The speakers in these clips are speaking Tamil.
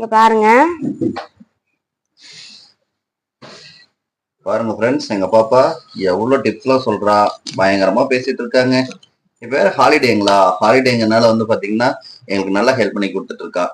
இங்க பாருங்க. பாருங்க ஃப்ரெண்ட்ஸ் எங்க பாப்பா எவ்வளவு டிப்ஸ்லாம் சொல்றா. பயங்கரமா பேசிட்டு இருக்காங்க. இப்ப வேற ஹாலிடேங்களா ஹாலிடேங்கனால வந்து பாத்தீங்கன்னா எங்களுக்கு நல்லா ஹெல்ப் பண்ணி கொடுத்துட்டு இருக்கா.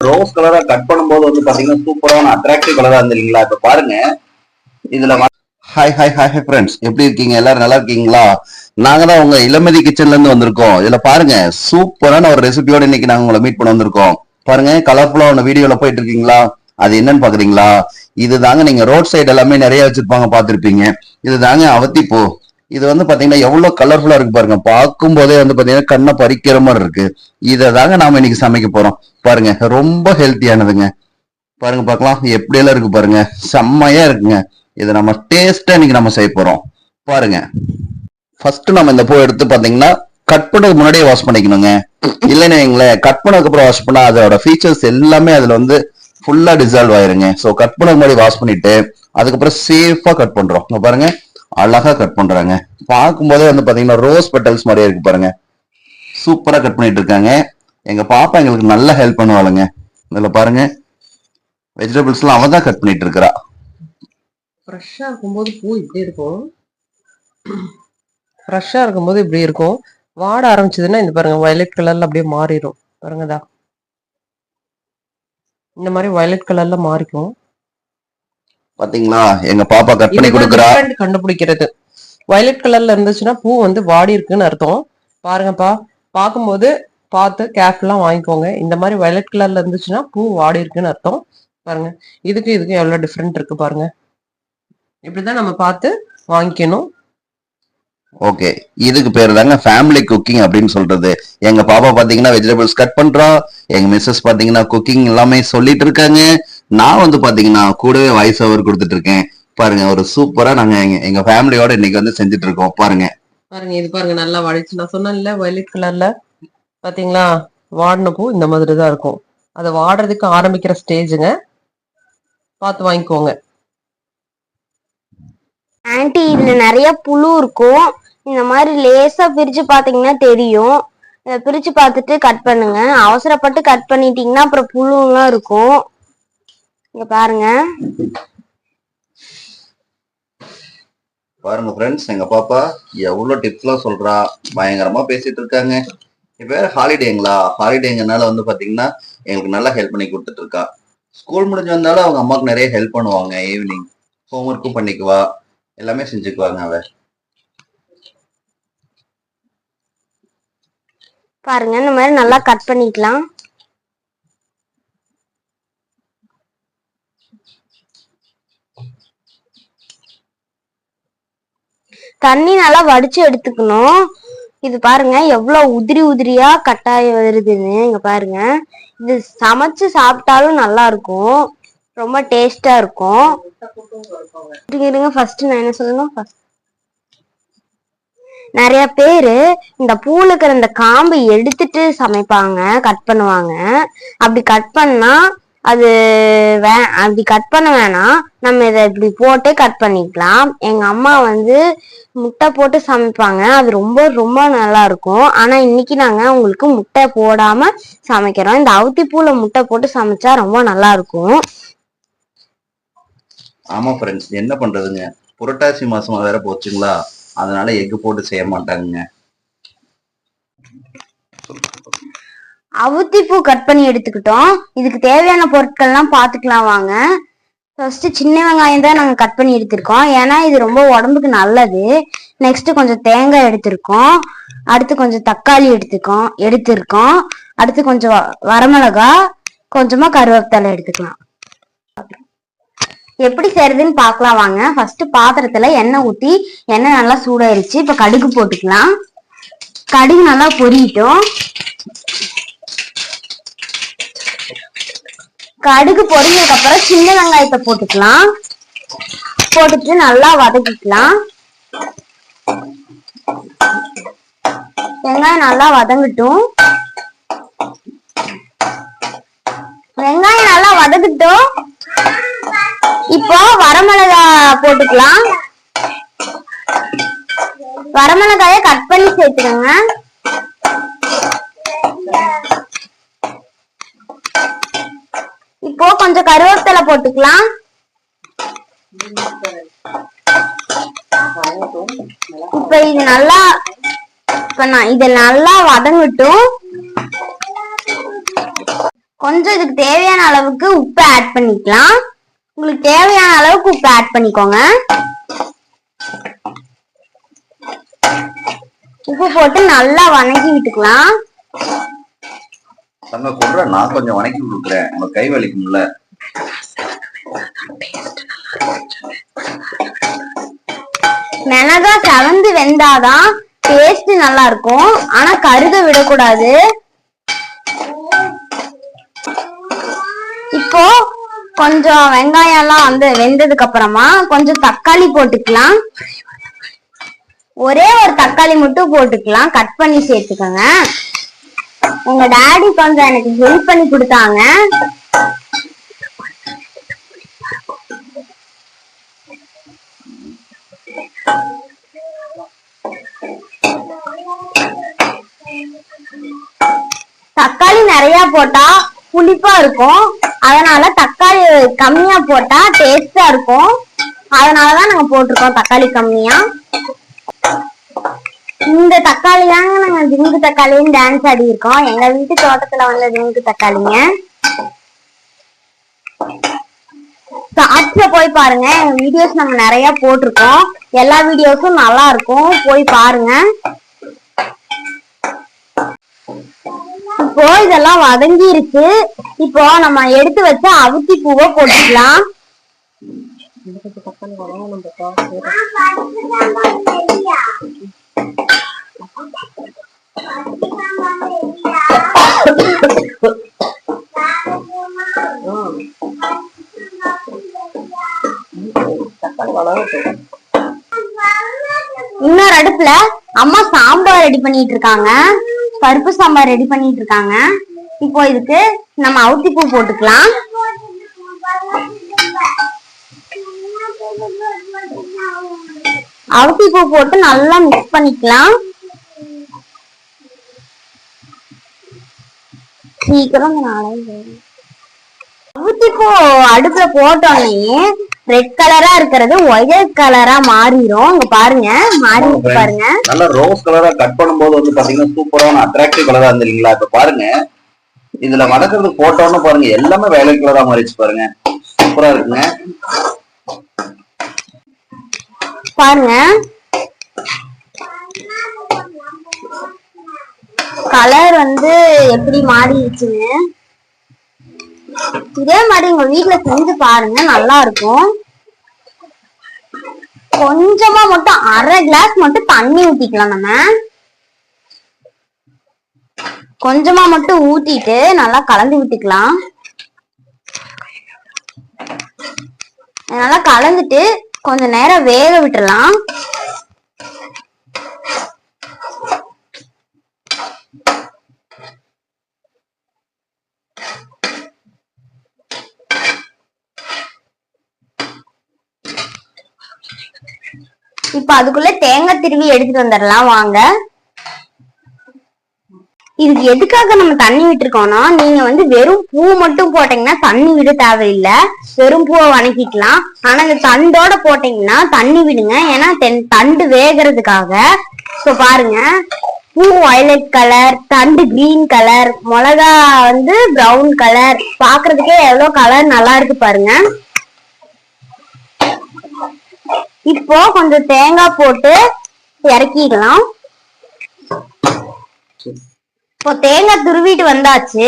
ரோஸ் கலரா கட் பண்ணும்போது வந்து பாத்தீங்கன்னா சூப்பரான அட்ராக்டிவ் கலரா இருந்தீங்களா இப்ப பாருங்க. இதுல hi hi hi hi friends எப்படி இருக்கீங்க? எல்லாரும் நல்லா இருக்கீங்களா? நாங்க தான் உங்க இளமதி கிச்சன்ல இருந்து வந்திருக்கோம். இதுல பாருங்க சூப்பரான ஒரு ரெசிபியோட இன்னைக்கு நாங்க உங்களை மீட் பண்ண வந்திருக்கோம். பாருங்க கலர்ஃபுல்லா ஒன்று வீடியோல போயிட்டு இருக்கீங்களா அது என்னன்னு பாக்குறீங்களா? இது தாங்க நீங்க ரோட் சைடு எல்லாமே நிறைய வச்சிருப்பாங்க பாத்திருப்பீங்க இது தாங்க அவத்திப்பூ. இது வந்து பாத்தீங்கன்னா எவ்வளவு கலர்ஃபுல்லா இருக்கு பாருங்க. பார்க்கும் போதே வந்து பாத்தீங்கன்னா கண்ணை பறிக்கிற மாதிரி இருக்கு. இதை தாங்க நாம இன்னைக்கு சமைக்க போறோம். பாருங்க ரொம்ப ஹெல்த்தியானதுங்க பாருங்க பார்க்கலாம். எப்படி எல்லாம் இருக்கு பாருங்க. செம்மையா இருக்குங்க. இதை நம்ம டேஸ்டா இன்னைக்கு நம்ம செய்ய போறோம். பாருங்க. ஃபர்ஸ்ட் நம்ம இந்த பூ எடுத்து பாத்தீங்கன்னா கட் பண்ணதுக்கு முன்னாடியே வாஷ் பண்ணிக்கணுங்க. இல்லைன்னு வைங்களேன் கட் பண்ணதுக்கு அப்புறம் வாஷ் பண்ணா அதோட ஃபீச்சர்ஸ் எல்லாமே அதுல வந்து ஃபுல்லா டிசால்வ் ஆயிருங்க. ஸோ கட் பண்ணது முன்னாடி வாஷ் பண்ணிட்டு அதுக்கப்புறம் சேஃபா கட் பண்றோம். இங்க பாருங்க அழகா கட் பண்றாங்க. பார்க்கும்போதே வந்து பாத்தீங்கன்னா ரோஸ் பெட்டல்ஸ் மாதிரியே இருக்கு பாருங்க. சூப்பரா கட் பண்ணிட்டு இருக்காங்க. எங்க பாப்பா எங்களுக்கு நல்ல ஹெல்ப் பண்ணுவாளுங்க. இதுல பாருங்க வெஜிடபிள்ஸ்லாம் அவ தான் கட் பண்ணிட்டு இருக்கிறா. ஃப்ரெஷ்ஷாக இருக்கும்போது பூ இப்படி இருக்கும். ஃப்ரெஷ்ஷாக இருக்கும்போது இப்படி இருக்கும். வாட ஆரம்பிச்சதுன்னா இந்த பாருங்க வயலட் கலர்ல அப்படியே மாறிடும் பாருங்கதா. இந்த மாதிரி வயலட் கலர்ல மாறிக்கும். பாத்தீங்களா? எங்க பாப்பா கட் பண்ணி கொடுக்குறா. கண்டுபிடிக்கிறது. வயலட் கலர்ல இருந்துச்சுன்னா பூ வந்து வாடி இருக்குன்னு அர்த்தம். பாருங்கப்பா. பார்க்கும்போது பார்த்து கேர்ஃபுல்லா வாங்கிக்கோங்க. இந்த மாதிரி வயலட் கலர்ல இருந்துச்சுன்னா பூ வாடி இருக்குன்னு அர்த்தம். பாருங்க. இதுக்கு இதுக்கு எவ்வளவு டிஃப்ரெண்ட் இருக்கு பாருங்க. இப்படிதான் நம்ம பார்த்து வாங்கிக்கணும். ஓகே இதுக்கு பேர் தாங்க ஃபேமிலி குக்கிங் அப்படின்னு சொல்றது. எங்க பாப்பா பாத்தீங்கன்னா வெஜிடபிள்ஸ் கட் பண்றா. எங்க மிஸ்ஸஸ் பாத்தீங்கன்னா குக்கிங் எல்லாமே சொல்லிட்டு இருக்காங்க. நான் வந்து பாத்தீங்கன்னா கூடவே வாய்ஸ் ஓவர் கொடுத்துட்டு இருக்கேன். பாருங்க ஒரு சூப்பரா நாங்க எங்க எங்க ஃபேமிலியோட இன்னைக்கு வந்து செஞ்சுட்டு இருக்கோம். பாருங்க. பாருங்க இது பாருங்க நல்லா வாடிச்சு நான் சொன்னேன்ல வயலட் கலர்ல பாத்தீங்களா? வாடின பூ இந்த மாதிரி தான் இருக்கும். அது வாடுறதுக்கு ஆரம்பிக்கிற ஸ்டேஜுங்க பார்த்து வாங்கிக்கோங்க. ஆன்ட்டி இதுல நிறைய புழு இருக்கும். இந்த மாதிரி லேசா பிரிச்சு பாத்தீங்கன்னா தெரியும். பிரிச்சு பார்த்துட்டு கட் பண்ணுங்க. அவசரப்பட்டு கட் பண்ணிட்டீங்கன்னா அப்புறம் புழுலாம் இருக்கும். இங்க பாருங்க. பாருங்க ஃப்ரெண்ட்ஸ் எங்க பாப்பா எவ்வளவு டிப்ஸ்லாம் சொல்றா. பயங்கரமா பேசிட்டு இருக்காங்க. இப்போ ஹாலிடேங்களா ஹாலிடேங்கனால வந்து பாத்தீங்கன்னா எங்களுக்கு நல்லா ஹெல்ப் பண்ணி கொடுத்துட்டு இருக்கா. ஸ்கூல் முடிஞ்சு வந்தாலும் அவங்க அம்மாவுக்கு நிறைய ஹெல்ப் பண்ணுவாங்க. ஈவினிங் ஹோம்ஒர்க்கும் பண்ணிக்குவா. எல்லாமே செஞ்சுக்குவாங்க அவ. பாருங்க இந்த மாதிரி நல்லா கட் பண்ணிக்கலாம். தண்ணி நல்லா வடிச்சு எடுத்துக்கணும். இது பாருங்க எவ்வளவு உதிரி உதிரியா கட்டாய வருதுன்னு இங்க பாருங்க. இது சமைச்சு சாப்பிட்டாலும் நல்லா இருக்கும் ரொம்ப டேஸ்டா இருக்கும். இருங்க, ஃபர்ஸ்ட் நான் என்ன சொல்லுங்க first நிறைய பேரு இந்த பூல இருக்கிற இந்த காம்பை எடுத்துட்டு சமைப்பாங்க கட் பண்ணுவாங்க. அப்படி கட் பண்ணா அது வே அப்படி கட் பண்ண வேணாம் நம்ம இதை இப்படி போட்டே கட் பண்ணிக்கலாம். எங்க அம்மா வந்து முட்டை போட்டு சமைப்பாங்க. அது ரொம்ப ரொம்ப நல்லா இருக்கும். ஆனா இன்னைக்கு நாங்க உங்களுக்கு முட்டை போடாம சமைக்கிறோம். இந்த அவுத்தி பூல முட்டை போட்டு சமைச்சா ரொம்ப நல்லா இருக்கும். ஆமா ஃப்ரெண்ட்ஸ் என்ன பண்றதுங்க? புரட்டாசி மாசம் வேற போச்சுங்களா? அதனால எக்கு போட்டு செய்ய மாட்டாங்க அவுத்திப்பூ கட் பண்ணி எடுத்துக்கிட்டோம். இதுக்கு தேவையான பொருட்கள்லாம் பார்த்துக்கலாம் வாங்க. ஃபர்ஸ்ட் சின்ன வெங்காயம் தான் நாங்கள் கட் பண்ணி எடுத்திருக்கோம். ஏன்னா இது ரொம்ப உடம்புக்கு நல்லது. நெக்ஸ்ட் கொஞ்சம் தேங்காய் எடுத்திருக்கோம். அடுத்து கொஞ்சம் தக்காளி எடுத்துக்கோம் எடுத்திருக்கோம். அடுத்து கொஞ்சம் வ- வரமிளகா கொஞ்சமா கருவேப்பிலை எடுத்துக்கலாம். எப்படி செய்யறதுன்னு பார்க்கலாம் வாங்க. ஃபர்ஸ்ட் பாத்திரத்துல எண்ணெய் ஊத்தி எண்ணெய் நல்லா சூடாயிருச்சு. இப்ப கடுகு போட்டுக்கலாம். கடுகு நல்லா பொரியட்டும். கடுகு பொரிஞ்சதுக்கு அப்புறம் சின்ன வெங்காயத்தை போட்டுக்கலாம். போட்டுட்டு நல்லா வதக்கிக்கலாம். வெங்காயம் நல்லா வதங்கட்டும். வெங்காயம் நல்லா வதக்கட்டும் இப்போ வரமிளகா போட்டுக்கலாம். வரமிளகாய கட் பண்ணி சேர்த்துக்கோங்க. இப்போ கொஞ்சம் கருவேப்பிலை போட்டுக்கலாம். இப்ப இது நல்லா இப்ப நான் இது நல்லா வதங்கட்டும். கொஞ்சம் இதுக்கு தேவையான அளவுக்கு உப்பு ஆட் பண்ணிக்கலாம். உங்களுக்கு தேவையான அளவுக்கு உப்பு ஆட் பண்ணிக்கோங்க. உப்பு போட்டு நல்லா வணக்கி விட்டுக்கலாம். தங்க சொல்ற நான் கொஞ்சம் வணக்கி கொடுக்குறேன். உங்க கை வலிக்கும்ல. மிளகா செவந்து வெந்தாதான் டேஸ்ட் நல்லா இருக்கும் ஆனா கருக விடக்கூடாது. இப்போ கொஞ்சம் வெங்காயம் எல்லாம் வந்து வெந்ததுக்கு அப்புறமா கொஞ்சம் தக்காளி போட்டுக்கலாம். ஒரே ஒரு தக்காளி மட்டும் போட்டுக்கலாம். கட் பண்ணி சேர்த்துக்கோங்க. உங்க டாடி கொஞ்சம் எனக்கு ஹெல்ப் பண்ணி கொடுத்தாங்க. தக்காளி நிறைய போட்டா புளிப்பா இருக்கும். அதனால தக்காளி கம்மியா போட்டா டேஸ்டா இருக்கும். அதனாலதான் நாங்க போட்டிருக்கோம் தக்காளி கம்மியா. இந்த தக்காளி தாங்க நாங்க ஜிங்கு தக்காளின்னு டான்ஸ் ஆடி இருக்கோம். எங்க வீட்டு தோட்டத்துல வந்த ஜிங்கு தக்காளிங்க. ஷார்ட்ஸ்ல போய் பாருங்க. வீடியோஸ் நம்ம நிறைய போட்டிருக்கோம். எல்லா வீடியோஸும் நல்லா இருக்கும். போய் பாருங்க. இப்போ இதெல்லாம் வதங்கி இருக்கு இப்போ நம்ம எடுத்து வச்ச அவுத்தி பூவை போட்டுக்கலாம். இன்னொரு அடுப்புல அம்மா சாம்பார் ரெடி பண்ணிட்டு இருக்காங்க. பருப்பு சாம்பார் ரெடி பண்ணிட்டு இருக்காங்க இப்போ இதுக்கு நம்ம அவுத்தி பூ போட்டுக்கலாம். அவுத்தி பூ போட்டு நல்லா மிக்ஸ் பண்ணிக்கலாம். சீக்கிரம் நாளை அவுத்தி பூ அடுப்புல போட்டோன்னே ரெட் கலரா இருக்கிறது ஒயிட் கலரா மாறிடும் இங்க பாருங்க மாறி பாருங்க. நல்லா ரோஸ் கலரா கட் பண்ணும்போது வந்து பாத்தீங்கன்னா சூப்பரான அட்ராக்டிவ் கலரா இருந்து இல்லைங்களா இப்ப பாருங்க. இதுல வதக்குறது போட்டோன்னு பாருங்க. எல்லாமே வயலட் கலரா மாறிடுச்சு பாருங்க. சூப்பரா இருக்குங்க. பாருங்க. கலர் வந்து எப்படி மாறிடுச்சுன்னு இதே மாதிரி உங்க வீட்டுல செஞ்சு பாருங்க நல்லா இருக்கும் கொஞ்சமா மட்டும் அரை கிளாஸ் மட்டும் தண்ணி ஊத்திக்கலாம் நம்ம. கொஞ்சமா மட்டும் ஊத்திட்டு நல்லா கலந்து விட்டுக்கலாம். நல்லா கலந்துட்டு கொஞ்ச நேரம் வேக விட்டுறலாம். இப்ப அதுக்குள்ள தேங்காய் திருவி எடுத்துட்டு வந்துடலாம் வாங்க. இதுக்கு எதுக்காக நம்ம தண்ணி விட்டுருக்கோம்னா நீங்க வந்து வெறும் பூ மட்டும் போட்டீங்கன்னா தண்ணி விட தேவையில்லை. வெறும் பூவை வணக்கிக்கலாம். ஆனா இந்த தண்டோட போட்டீங்கன்னா தண்ணி விடுங்க. ஏன்னா தென்- தண்டு வேகிறதுக்காக. ஸோ பாருங்க. பூ வயலட் கலர் தண்டு கிரீன் கலர் மிளகா வந்து பிரவுன் கலர் பாக்குறதுக்கே எவ்வளவு கலர் நல்லா இருக்கு பாருங்க. இப்போ கொஞ்சம் தேங்காய் போட்டு இறக்கிக்கலாம். இப்போ தேங்காய் துருவிட்டு வந்தாச்சு.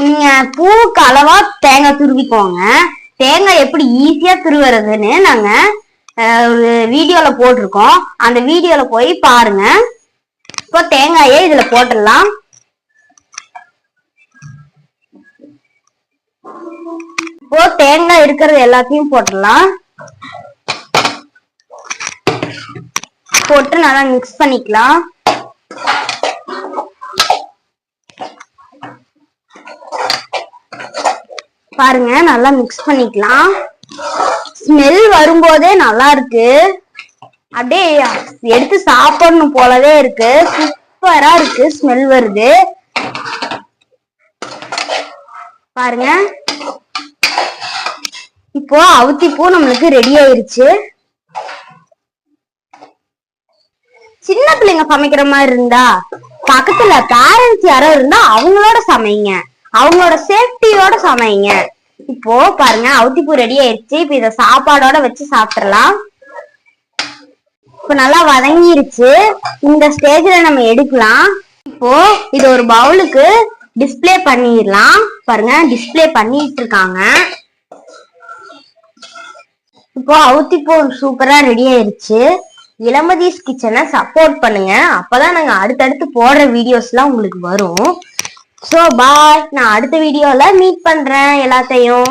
நீங்க பூவுக்கு அளவா தேங்காய் துருவிக்கோங்க. தேங்காய் எப்படி ஈஸியா துருவுறதுன்னு நாங்க ஒரு வீடியோல போட்டிருக்கோம். அந்த வீடியோல போய் பாருங்க. இப்போ தேங்காயை இதுல போட்டுடலாம். இப்போ தேங்காய் இருக்கிறது எல்லாத்தையும் போட்டுடலாம். போட்டு நல்லா மிக்ஸ் பண்ணிக்கலாம். பாருங்க நல்லா மிக்ஸ் பண்ணிக்கலாம். ஸ்மெல் வரும்போதே நல்லா இருக்கு. அப்படியே எடுத்து சாப்பிடணும் போலவே இருக்கு. சூப்பரா இருக்கு ஸ்மெல் வருது. பாருங்க. இப்போ அவுத்திப்பூ நம்மளுக்கு ரெடி ஆயிருச்சு. சின்ன பிள்ளைங்க சமைக்கிற மாதிரி இருந்தா பக்கத்துல பேரண்ட்ஸ் யாரோ இருந்தா அவங்களோட சமைங்க. அவங்களோட சேஃப்டியோட சமைங்க. இப்போ பாருங்க அவுத்திப்பூ ரெடி ஆயிருச்சு. இப்ப இத சாப்பாடோட வச்சு சாப்பிடலாம். இப்ப நல்லா வதங்கிருச்சு. இந்த ஸ்டேஜ்ல நம்ம எடுக்கலாம். இப்போ இது ஒரு பவுலுக்கு டிஸ்பிளே பண்ணிடலாம். பாருங்க டிஸ்ப்ளே பண்ணிட்டு இருக்காங்க. இப்போ அவுத்திப்பூ சூப்பரா ரெடி ஆயிருச்சு. இளமதீஸ் கிச்சனை சப்போர்ட் பண்ணுங்க. அப்பதான் நாங்க அடுத்தடுத்து போடுற வீடியோஸ்லாம் உங்களுக்கு வரும். ஸோ பாய் நான் அடுத்த வீடியோல மீட் பண்றேன் எல்லாத்தையும்.